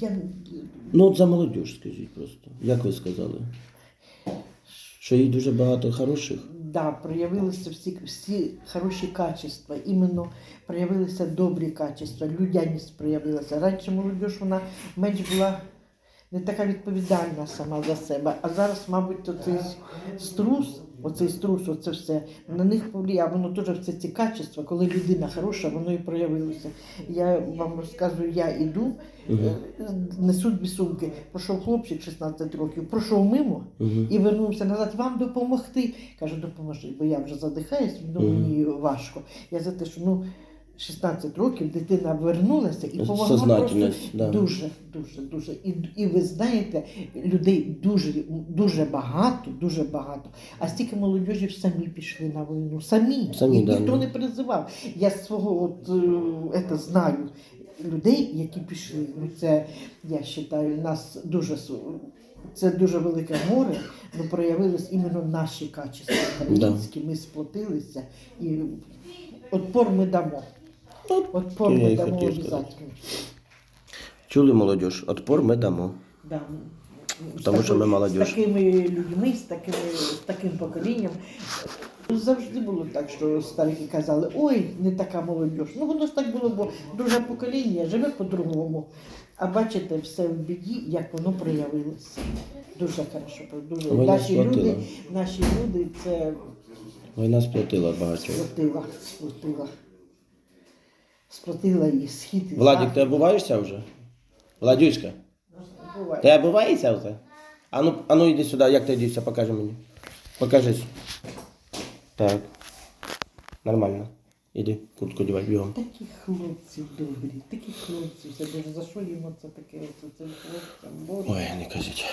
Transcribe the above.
я Ну от за молодіж скажіть просто. Як ви сказали? Що їй дуже багато хороших? да, проявилися всі, всі хороші качества, іменно проявилися добрі качества, людяність проявилася. Раніше молодіж вона менш була не така відповідальна сама за себе. А зараз, мабуть, оцей струс, оцей струс, оце все на них повлияє. Воно теж все ці качества, коли людина хороша, воно і проявилося. Я вам розказую, я іду, е, несу дві сумки. Пройшов хлопчик 16 років, пройшов мимо Угу. і вернувся назад. Вам допомогти. Кажу, допоможи, бо я вже задихаюсь, ну мені важко. Я за те, що ну. 16 років дитина вернулася і помогла просто да. дуже, дуже, дуже. І, і ви знаєте, людей дуже, дуже багато, дуже багато. А стільки молодіжі самі пішли на війну. Самі. Самі, і да, ніхто ну. не призивав. Я свого от, е, ето, знаю людей, які пішли. Ну, це, я вважаю, нас дуже це дуже велике море, але проявились іменно наші качества українські. Ми сплотилися і отпор ми дамо. Отпор ми дамо обов'язково. Чули молодіж? Отпор ми дамо. Да. З Тому що ми такою- молодіж. З такими людьми, з, такими, з таким поколінням. Завжди було так, що старики казали, ой, не така молодь. Ну воно ж так було, бо друге покоління живе по-другому. А бачите, все в біді, як воно проявилося. Дуже хорошо. Дуже. Війна Наші люди, наші люди це Війна сплотила багатьох. сплотила, сплотила. Сплотила і схід, і Владик, захід. ти обуваєшся вже? Владюшка, Буває. ти обуваєшся вже? А ну, а ну іди сюди, як ти одівся, покажи мені. Покажись. Так. Нормально. іди, куртку одівай, бігом. Такі хлопці добрі, такі хлопці. Все дуже за що їм це таке, це, це хлопцям, боже. Ой, не кажіть.